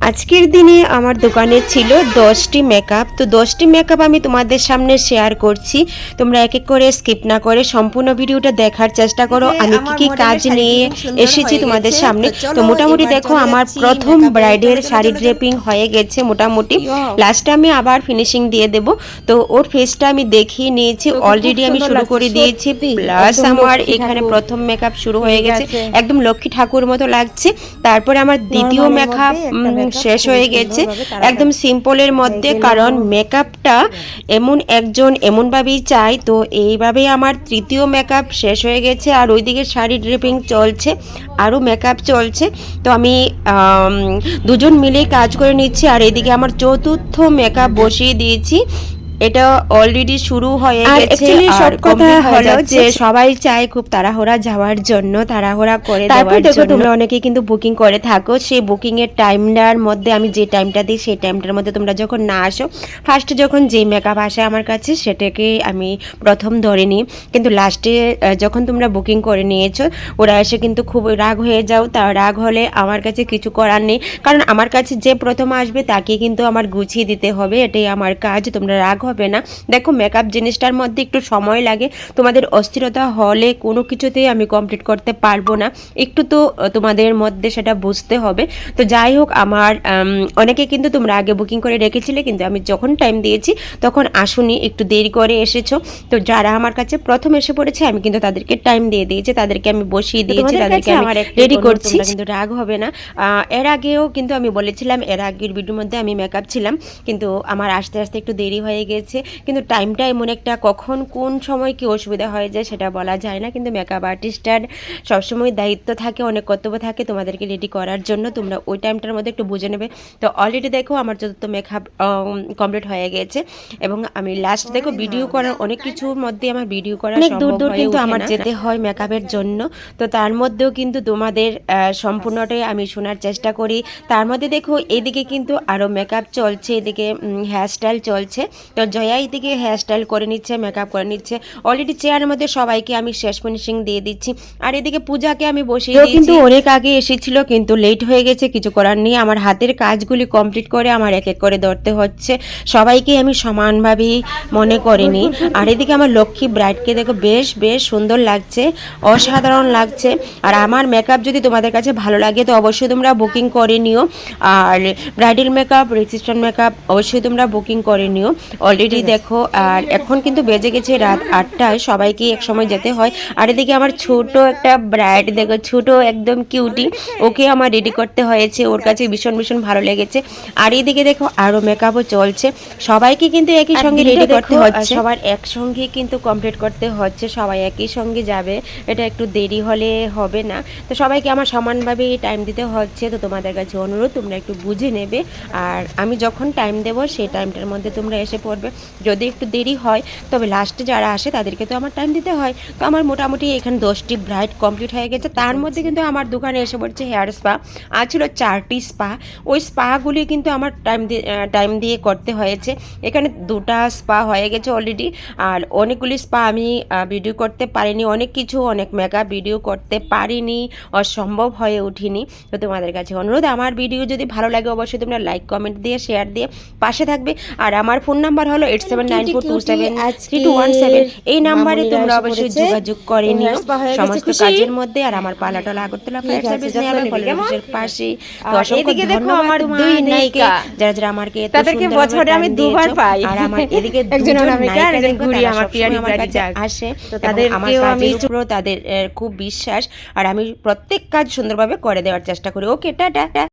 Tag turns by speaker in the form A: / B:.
A: আজকের দিনে আমার দোকানে ছিল দশটি মেকআপ তো দশটি মেকআপ আমি তোমাদের সামনে শেয়ার করছি। তোমরা এক এক করে স্কিপ না করে সম্পূর্ণ ভিডিওটা দেখার চেষ্টা করো। আমি কি কি কাজ নিয়ে এসেছি তোমাদের সামনে।
B: তো
A: মোটামুটি দেখো আমার প্রথম ব্রাইডের শাড়ি। ড্রেপিং হয়ে গেছে মোটামুটি। লাস্টে আমি আবার ফিনিশিং দিয়ে দেব। তো ওর ফেসটা আমি দেখিয়ে নিয়েছি। অলরেডি আমি শুরু করে দিয়েছি। প্লাস আমার এখানে প্রথম মেকআপ শুরু হয়ে গেছে। একদম লক্ষ্মী ঠাকুর মতো লাগছে। তারপরে আমার দ্বিতীয় মেকআপ শেষ হয়ে গেছে। একদম সিম্পলের মধ্যে কারণ মেকআপটা এমন একজন এমনভাবেই চাই তো এইভাবেই আমার তৃতীয় মেকআপ শেষ হয়ে গেছে আর ওইদিকে শাড়ি ড্রিপিং চলছে আরও মেকআপ চলছে। তো আমি দুজন মিলেই কাজ করে নিচ্ছি। আর এদিকে আমার চতুর্থ মেকআপ বসিয়ে দিয়েছি। এটা অলরেডি শুরু হয়ে গেছে আর
B: সব কথা হলো যে
A: সবাই চায় খুব তাড়াহুড়া যাওয়ার জন্য তাড়াহুড়া করে
B: তারপর দেখো
A: তোমরা অনেকে কিন্তু বুকিং করে থাকো। সেই বুকিং এর টাইমটার মধ্যে আমি যে টাইমটা দিই সেই টাইমটার মধ্যে তোমরা যখন না আসো ফার্স্টে যখন যে মেকআপ আসে আমার কাছে সেটাকে আমি প্রথম ধরে নিই। কিন্তু লাস্টে যখন তোমরা বুকিং করে নিয়েছো ওরা এসে কিন্তু খুব রাগ হয়ে যাও। তা রাগ হলে আমার কাছে কিছু করার নেই। কারণ আমার কাছে যে প্রথম আসবে তাকে কিন্তু আমার গুছিয়ে দিতে হবে। এটাই আমার কাজ। তোমরা রাগ হবে না। দেখো মেকআপ জিনিসটার মধ্যে একটু সময় লাগে। তোমাদের অস্থিরতা হলে কোনো কিছুতেই আমি কমপ্লিট করতে পারব না। একটু তো তোমাদের মধ্যে সেটা বুঝতে হবে। তো যাই হোক আমার অনেকে কিন্তু তোমরা আগে বুকিং করে রেখেছিলে কিন্তু আমি যখন টাইম দিয়েছি তখন আসুনি একটু দেরি করে এসেছ। তো যারা আমার কাছে প্রথম এসে পড়েছে আমি কিন্তু তাদেরকে টাইম দিয়ে দিয়েছি তাদেরকে আমি বসিয়ে দিয়েছি তাদেরকে আমি রেডি করছি। কিন্তু রাগ হবে না। এর আগেও কিন্তু আমি বলেছিলাম এর আগের ভিডিওর মধ্যে আমি মেকআপ ছিলাম কিন্তু আমার আস্তে আস্তে একটু দেরি হয়ে গেছে। কিন্তু টাইমটা এমন একটা কখন কোন সময় কি অসুবিধা হয়ে যায় সেটা বলা যায় না। কিন্তু মেকআপ আর্টিস্টার সবসময় দায়িত্ব থাকে অনেক কর্তব্য থাকে তোমাদেরকে রেডি করার জন্য তোমরা ওই টাইমটার মধ্যে একটু বুঝে নেবে। তো অলরেডি দেখো আমার চতুর্থ মেকআপ কমপ্লিট হয়ে গেছে এবং আমি লাস্ট দেখো ভিডিও করার অনেক কিছুর মধ্যে আমার ভিডিও করা
B: অনেক দূর দূর কিন্তু আমার যেতে
A: যেতে হয় মেকআপের জন্য। তো তার মধ্যেও কিন্তু তোমাদের সম্পূর্ণটাই আমি শোনার চেষ্টা করি। তার মধ্যে দেখো এদিকে কিন্তু আরও মেকআপ চলছে এদিকে হেয়ারস্টাইল চলছে। তো জয়া এদিকে হেয়ারস্টাইল করে নিচ্ছে মেকআপ করে নিচ্ছে। অলরেডি চেয়ারের মধ্যে সবাইকে আমি শেষ ফিনিশিং দিয়ে দিচ্ছি। আর এদিকে পূজাকে আমি বসিয়ে
B: কেউ
A: দিয়েছি।
B: কিন্তু
A: কিন্তু অনেক আগে এসেছিল কিন্তু লেট হয়ে গেছে কিছু করার নেই। আমার হাতের কাজগুলি কমপ্লিট করে আমার এক এক করে ধরতে হচ্ছে। সবাইকে আমি সমানভাবেই মনে করিনি। আর এদিকে আমার লক্ষ্মী ব্রাইডকে দেখো বেশ বেশ সুন্দর লাগছে অসাধারণ লাগছে। আর আমার মেকআপ যদি তোমাদের কাছে ভালো লাগে তো অবশ্যই তোমরা বুকিং করে নিও। আর ব্রাইডাল মেকআপ রিসেপশন মেকআপ অবশ্যই তোমরা বুকিং করে নিও। অলরেডি দেখো আর এখন কিন্তু বেজে গেছে রাত আটটায় সবাইকে এক সময় যেতে হয়। আর এদিকে আমার ছোট একটা ব্রাইড দেখো ছোট একদম কিউটি ওকে আমার রেডি করতে হয়েছে। ওর কাছে ভীষণ ভীষণ ভালো লেগেছে। আর এদিকে দেখো আরও মেকআপও চলছে। সবাইকে কিন্তু একই সঙ্গে রেডি করতে হচ্ছে। সবার একসঙ্গে কিন্তু কমপ্লিট করতে হচ্ছে। সবাই একই সঙ্গে যাবে। এটা একটু দেরি হলে হবে না। তো সবাইকে আমার সমানভাবে টাইম দিতে হচ্ছে। তো তোমাদের কাছে অনুরোধ তোমরা একটু বুঝে নেবে। আর আমি যখন টাইম দেবো সেই টাইমটার মধ্যে তোমরা এসে পড়বে। যদি একটু দেরি হয় তবে লাস্টে যারা আসে তাদেরকে তো আমার টাইম দিতে হয়। তো আমার মোটামুটি এখানে দশটি ব্রাইড কমপ্লিট হয়ে গেছে। তার মধ্যে কিন্তু আমার দোকানে এসে পড়ছে হেয়ার স্পা আর ছিল চারটি স্পা ওই স্পাগুলি কিন্তু আমার টাইম দিয়ে টাইম দিয়ে করতে হয়েছে। এখানে দুটা স্পা হয়ে গেছে অলরেডি আর অনেকগুলি স্পা আমি ভিডিও করতে পারিনি। অনেক কিছু অনেক মেকআপ ভিডিও করতে পারিনি। অসম্ভব হয়ে উঠিনি। তো তোমাদের কাছে অনুরোধ আমার ভিডিও যদি ভালো লাগে অবশ্যই তোমরা লাইক কমেন্ট দিয়ে শেয়ার দিয়ে পাশে থাকবে। আর আমার ফোন নাম্বার হলো eight seven nine four two seven three two one seven এই নাম্বারে তোমরা অবশ্যই যোগাযোগ করে নিও। সমস্ত কাজের মধ্যে আর আমার পালাটলা আগরতলা ফায়ার সার্ভিস নিয়ে? অফিসের পাশে। অসংখ্য
B: এদিকে দেখো
A: ধন্যবাদ
B: আমার দুই নায়িকা।
A: যারা যারা আমাকে
B: তাদেরকে বছরে আমি দুবার পাই।
A: আর আমার এদিকে
B: একজন অনামিকা, আর
A: নায়িকা
B: একজন ঘুরি, আমার পিয়ারি
A: কাছে আসে
B: তো
A: এবং আমার কাজের
B: আমি-
A: উপরও তাদের খুব বিশ্বাস। আর আমি প্রত্যেক কাজ সুন্দরভাবে করে দেওয়ার চেষ্টা করি। Okay tata.